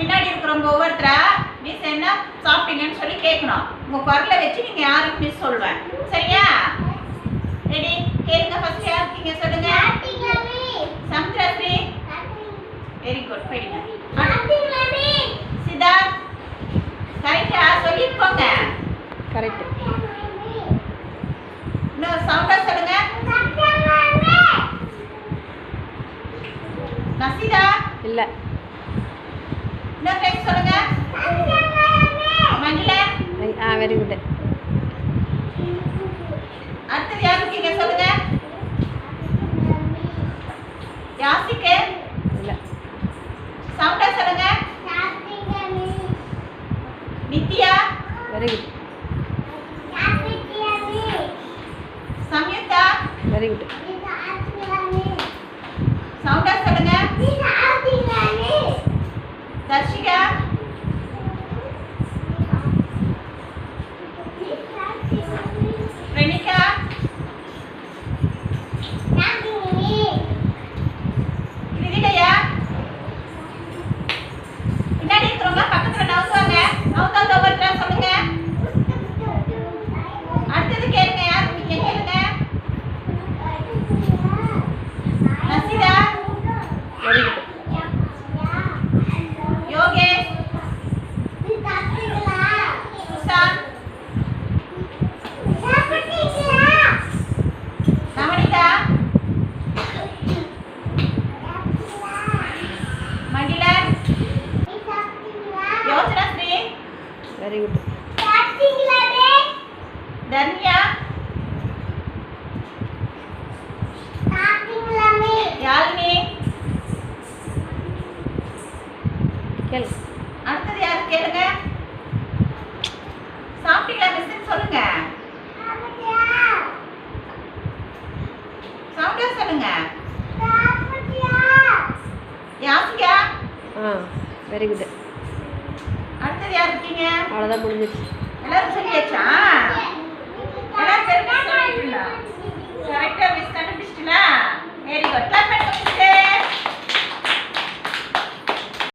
பின்னாடி இருக்கிறவங்க ஒவ்வொருத்தரா மிஸ் என்ன? சாப்பிட்டீங்கன்னு சொல்லி கேட்கணும். உங்க குரலை வச்சு நீங்க யாருக்கு மிஸ் சொல்லுவேன் சரியா? ரெடி கேளுங்க ஃபர்ஸ்ட் யார் இருக்கீங்க சொல்லுங்க. சமுத்திரஸ்ரீ வெரி குட் போயிடுங்க. சித்தார்த் கரெக்டா சொல்லிட்டு போங்க கரெக்ட் இன்னும் சவுண்டா சொல்லுங்க. நசிதா. இல்லை. இன்னொரு டைம் சொல்லுங்க? மகிழ ஆ வெரி குட் அடுத்தது யார் இருக்கீங்க சொல்லுங்க? யாசிக்கு? இல்லை. சவுண்டா சொல்லுங்க. Nithya? Very good very good Darshika Renika Very good Dhanya? Yazhini? கேளு. அடுத்தது யாரு கேளுங்க? சாப்பிட்டீங்களா மிஸ்ன்னு சொல்லுங்க. சவுண்டா சொல்லுங்க. யாசிகா? ஆ வெரி குட் இருக்கீங்க? அவ்வளோதான் முடிஞ்சிச்சு எல்லாரும் சொல்லியாச்சா?